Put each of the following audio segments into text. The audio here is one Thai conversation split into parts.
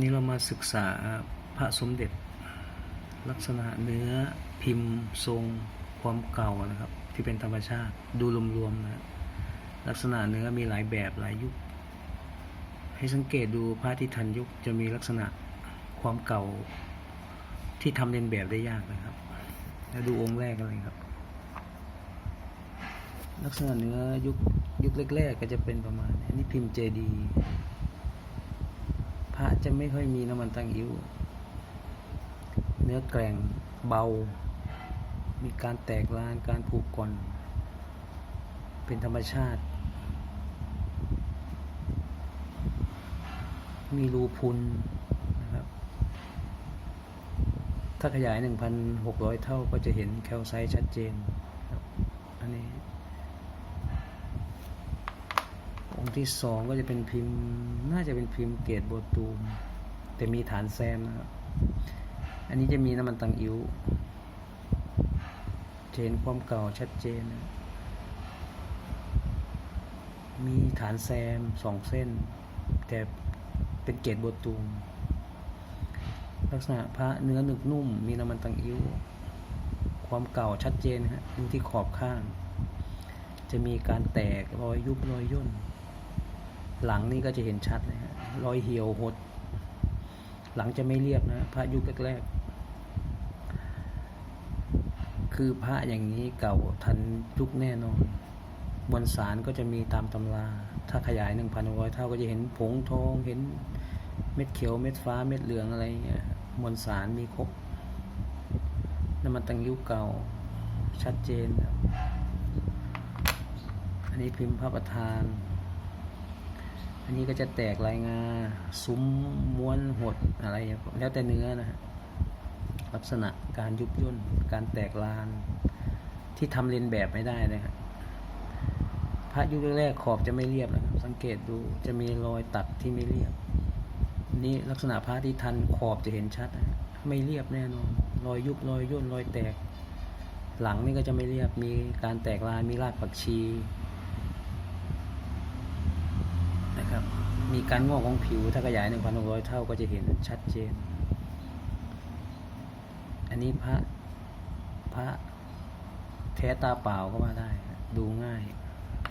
นี่เรามาศึกษาพระสมเด็จ ลักษณะเนื้อพิมพ์ทรงความเก่านะครับ ที่เป็นธรรมชาติดูรวมๆนะลักษณะเนื้อมีหลายแบบหลายยุค ให้สังเกตดูพระที่ทันยุคจะมีลักษณะความเก่าที่ทำเลียนแบบได้ยากนะครับ แล้วดูองค์แรกกันเลยครับ ลักษณะเนื้อยุคยุคแรกๆก็จะเป็นประมาณนี้พิมพ์เจดีย ระจะไม่ค่อยมีน้ำมันตังอิ้ว เนื้อแกร่งเบา มีการแตกลานการผูกก่อน เป็นธรรมชาติ มีรูพุนนะครับ ถ้าขยาย 1,600 เท่าก็จะเห็นแคลไซต์ชัดเจนครับอันนี้ องค์ที่สองก็จะเป็นพิมพ์น่าจะเป็นพิมพ์เกรดโบตูม แต่มีฐานแซมนะครับ อันนี้จะมีน้ำมันตังอิ้วเห็นความเก่าชัดเจนนะมีฐานแซมสองเส้น แต่เป็นเกรดโบตูม ลักษณะพระเนื้อหนึกนุ่ม มีน้ำมันตังอิ้ว ความเก่าชัดเจนฮะที่ขอบข้าง จะมีการแตกรอยยุบรอยย่น หลังนี่ก็จะเห็นชัดเลยฮะรอยเหี่ยวหด หลังจะไม่เรียบนะ พระยุคแรกๆคือพระอย่างนี้เก่าทันยุคแน่นอนมวลสารก็จะมีตามตำรา ถ้าขยาย1,600เท่าก็จะเห็นผงทอง เห็นเม็ดเขียว เม็ดฟ้า เม็ดเหลืองอะไรเงี้ย มวลสารมีครบน้ำมันตังยุคเก่า ชัดเจน อันนี้พิมพ์พระประธาน อันนี้ก็จะแตกลายงา ซุ้มม้วนหดอะไรแล้วแต่เนื้อนะฮะลักษณะการยุบย่นการแตกลาน ที่ทำเลียนแบบไม่ได้เลยครับพระยุคแรกๆขอบจะไม่เรียบนะครับ สังเกตดูจะมีรอยตัดที่ไม่เรียบ นี่ลักษณะพระที่ทันขอบจะเห็นชัดนะฮะไม่เรียบแน่นอนรอยยุบรอยย่นรอยแตก หลังนี่ก็จะไม่เรียบมีการแตกลายมีรากผักชี นะครับ มีการงอกของผิวถ้าขยาย1,600 เท่าก็จะเห็นชัดเจน อันนี้พระพระแท้ตาเปล่าก็มาได้ ดูง่าย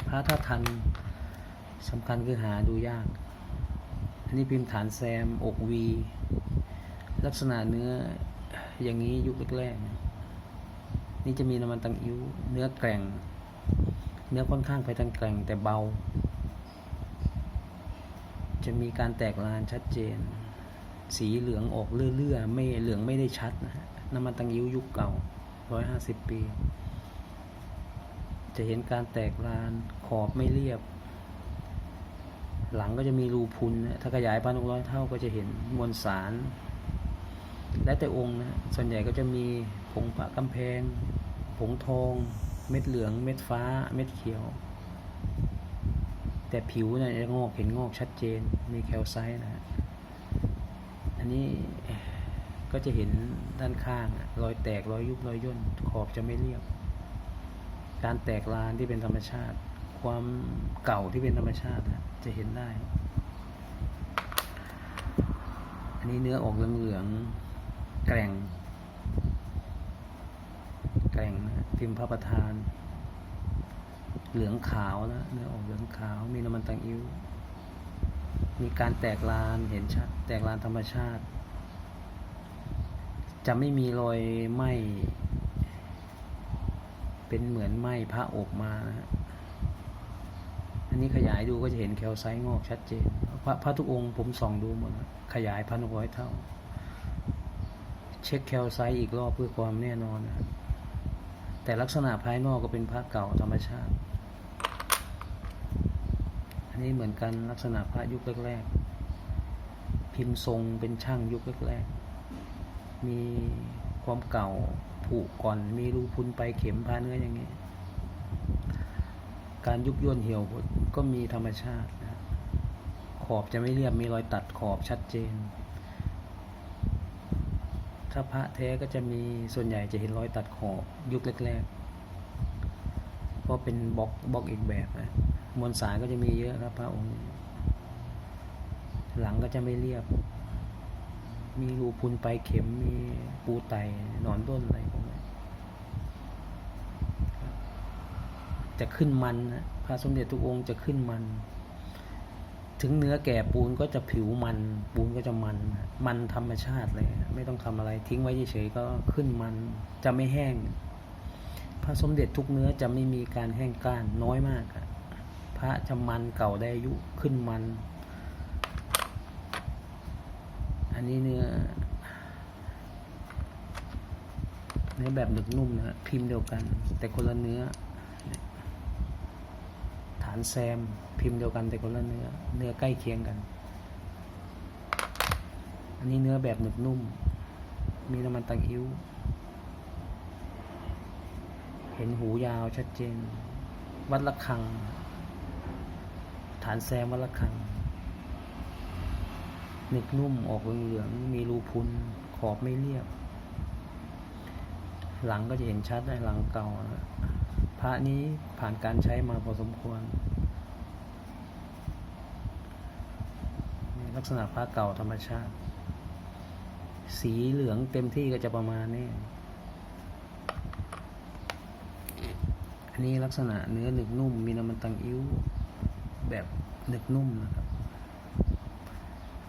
พระถ้าทันสำคัญคือหาดูยาก อันนี้พิมพ์ฐานแซมอกวี ลักษณะเนื้ออย่างนี้ยุคแรกๆนะนี่จะมีน้ำมันตังอิ้วเนื้อแกร่ง เนื้อค่อนข้างไปทางแกร่งแต่เบา จะมีการแตกลานชัดเจน สีเหลืองออกเลื่อๆไม่เหลืองไม่ได้ชัดนะฮะน้ำมันตังยิ้วยุคเก่าร้อยห้าสิบปี จะเห็นการแตกลานขอบไม่เรียบ หลังก็จะมีรูพุนถ้าขยายพันหกร้อยเท่าก็จะเห็นมวลสาร และแต่องค์นะส่วนใหญ่ก็จะมีผงปะกำแพง ผงทอง เม็ดเหลือง เม็ดฟ้า เม็ดเขียว แต่ผิวเนี่ยจะงอกเห็นงอกชัดเจนมีแคลไซต์นะฮะอันนี้ก็จะเห็นด้านข้างรอยแตกรอยยุบรอยย่นขอบจะไม่เรียบ การแตกลานที่เป็นธรรมชาติ ความเก่าที่เป็นธรรมชาติจะเห็นได้ อันนี้เนื้อออกเหลืองๆแกร่ง แกร่งนะพิมพ์พระประธาน เหลืองขาวนะเนื้อออกเหลืองขาว มีน้ำมันตังอิ้ว มีการแตกลานเห็นชัด แตกลานธรรมชาติ จะไม่มีรอยไหมเป็นเหมือนไหมพระอบมานะฮะอันนี้ขยายดูก็จะเห็นแคลไซต์งอกชัดเจนพระพระทุกองค์ผมส่องดูหมดนะขยายพันหกร้อยเท่า เช็คแคลไซต์อีกรอบเพื่อความแน่นอนนะแต่ลักษณะภายนอกก็เป็นพระเก่าธรรมชาติ นี้เหมือนกันลักษณะพระยุคแรกๆ พิมพ์ทรงเป็นช่างยุคแรกๆ มีความเก่าผุก่อน มีรูพุนไปเข็มพาเนื้ออย่างนี้ การยุบย่นเหี่ยวหดก็มีธรรมชาตินะขอบจะไม่เรียบมีรอยตัดขอบชัดเจน ถ้าพระแท้ก็จะมีส่วนใหญ่จะเห็นรอยตัดขอบยุคแรกๆ เพราะเป็นบล็อกบล็อกอีกแบบนะ มวลสารก็จะมีเยอะครับพระองค์ หลังก็จะไม่เรียบ มีรูพุนไปเข็มมีปูไตหนอนด้นอะไรพวกนี้จะขึ้นมันนะพระสมเด็จทุกองค์จะขึ้นมัน ถึงเนื้อแก่ปูนก็จะผิวมัน ปูนก็จะมัน มันธรรมชาติเลย ไม่ต้องทำอะไรทิ้งไว้เฉยๆก็ขึ้นมันจะไม่แห้งพระสมเด็จทุกเนื้อจะไม่มีการแห้งก้านน้อยมากอะ ระจะมันเก่าได้อายุขึ้นมัน อันนี้เนื้อเนื้อแบบหนึบนุ่มนะพิมพ์เดียวกัน แต่คนละเนื้อ ฐานแซมพิมพ์เดียวกันแต่คนละเนื้อ เนื้อใกล้เคียงกัน อันนี้เนื้อแบบหนึบนุ่ม มีน้ำมันตังอิ้ว เห็นหูยาวชัดเจน วัดละคัง ฐานแซมวัดละคังหนึกนุ่มออกเหลืองๆมีรูพุนขอบไม่เรียบ หลังก็จะเห็นชัดได้หลังเก่านะพระนี้ผ่านการใช้มาพอสมควรนี่ลักษณะพระเก่าธรรมชาติ สีเหลืองเต็มที่ก็จะประมาณนี้อันนี้ลักษณะเนื้อหนึกนุ่มมีน้ำมันตังอิ้ว แบบหนึกนุ่มนะครับ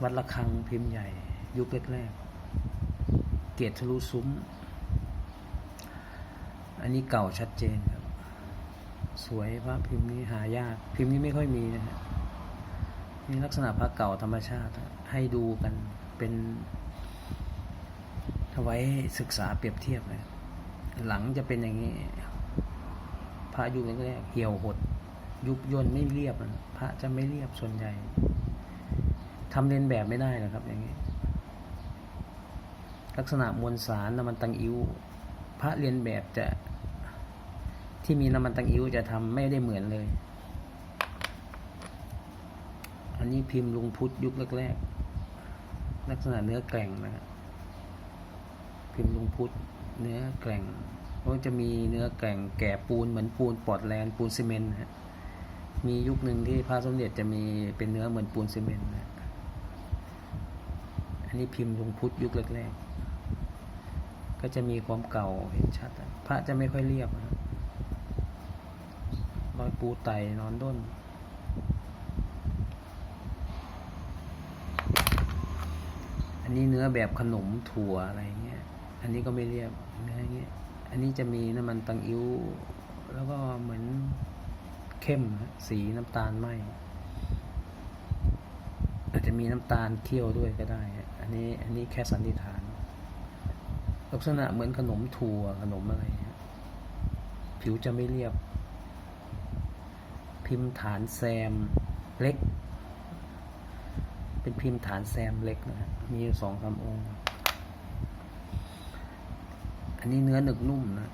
วัดระฆังพิมพ์ใหญ่ ยุคแรกๆ เกตทะลุซุ้ม อันนี้เก่าชัดเจนครับ สวยพระพิมพ์นี้หายาก พิมพ์นี้ไม่ค่อยมีนะฮะนี่ลักษณะพระเก่าธรรมชาติ ให้ดูกันเป็นเอาไว้ศึกษาเปรียบเทียบเลยหลังจะเป็นอย่างนี้ พระยุคแรกๆเหี่ยวหด ยุบย่นไม่เรียบอะพระจะไม่เรียบส่วนใหญ่ทำเลียนแบบไม่ได้หรอกครับ อย่างนี้ ลักษณะมวลสารน้ำมันตังอิ้วพระเรียนแบบจะที่มีน้ำมันตังอิ้วจะทำไม่ได้เหมือนเลย อันนี้พิมพ์ลุงพุทธยุคแรกๆลักษณะเนื้อแกร่งนะครับพิมพ์ลุงพุทธเนื้อแกร่งก็จะมีเนื้อแกร่งแก่ปูนเหมือนปูนปอร์ตแลนด์ปูนซีเมนต์นะฮะ มียุคหนึ่งที่พระสมเด็จจะมีเป็นเนื้อเหมือนปูนซีเมนต์นะอันนี้พิมพ์ลงพุทธยุคแรกๆ ก็จะมีความเก่าเห็นชัด พระจะไม่ค่อยเรียบนะรอยปูไตนอนด้นอันนี้เนื้อแบบขนมถั่วอะไรเงี้ย อันนี้ก็ไม่เรียบเนื้อเงี้ย อันนี้จะมีน้ำมันตังอิ้ว แล้วก็เหมือน เข้มสีน้ำตาลไหมอาจจะมีน้ำตาลเคี่ยวด้วยก็ได้ อันนี้อันนี้แค่สันนิษฐาน ลักษณะเหมือนขนมถั่วขนมอะไรผิวจะไม่เรียบ พิมพ์ฐานแซมเล็ก เป็นพิมพ์ฐานแซมเล็กนะมีสองสามองค์ อันนี้เนื้อหนึกนุ่มนะ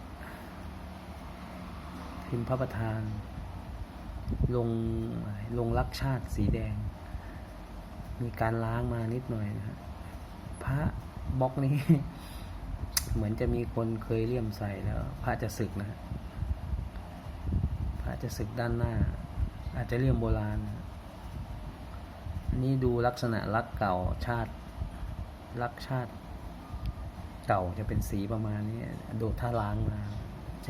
พิมพ์พระประธาน ลงลงรักชาติสีแดง มีการล้างมานิดหน่อยนะฮะพระบล็อกนี้ เหมือนจะมีคนเคยเลี่ยมใส่แล้ว พระจะศึกนะพระจะศึกด้านหน้า อาจจะเลี่ยมโบราณนะอันนี้ดูลักษณะลักเก่าชาติลักชาติ เก่าจะเป็นสีประมาณนี้โดดท่าล้างมา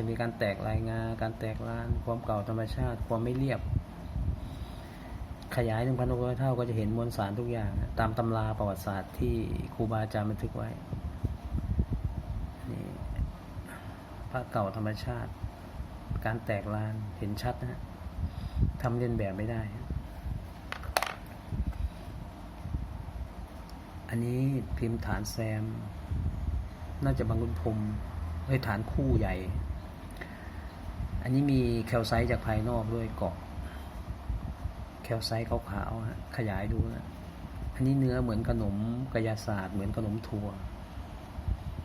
จะมีการแตกลายงา การแตกลาน ความเก่าธรรมชาติ ความไม่เรียบ ขยายหนึ่งพันกร้อยเท่าก็จะเห็นมวลสารทุกอย่าง ตามตำราประวัติศาสตร์ที่ครูบาอาจารย์บันทึกไว้นี่พระเก่าธรรมชาติ การแตกลานเห็นชัดนะฮะทำเลียนแบบไม่ได้ อันนี้พิมพ์ฐานแซม น่าจะบางรุนพรมเอ้ยฐานคู่ใหญ่ อันนี้มีแคลไซต์จากภายนอกด้วยเกาะ แคลไซต์ขาวๆฮะขยายดูนะอันนี้เนื้อเหมือนขนมกระยาศาสตร์ เหมือนขนมถั่ว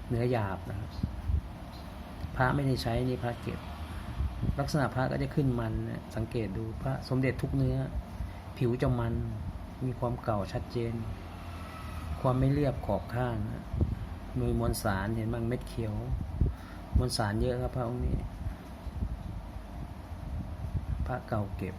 เนื้อหยาบนะครับพระไม่ได้ใช้นี่พระเก็บ ลักษณะพระก็จะขึ้นมันนะสังเกตดูพระสมเด็จทุกเนื้อ ผิวจะมันมีความเก่าชัดเจน ความไม่เรียบขอบข้างนะมีมวลสารเห็นบ้างเม็ดเขียว มวลสารเยอะครับพระองค์นี้ พระเก่าเก็บ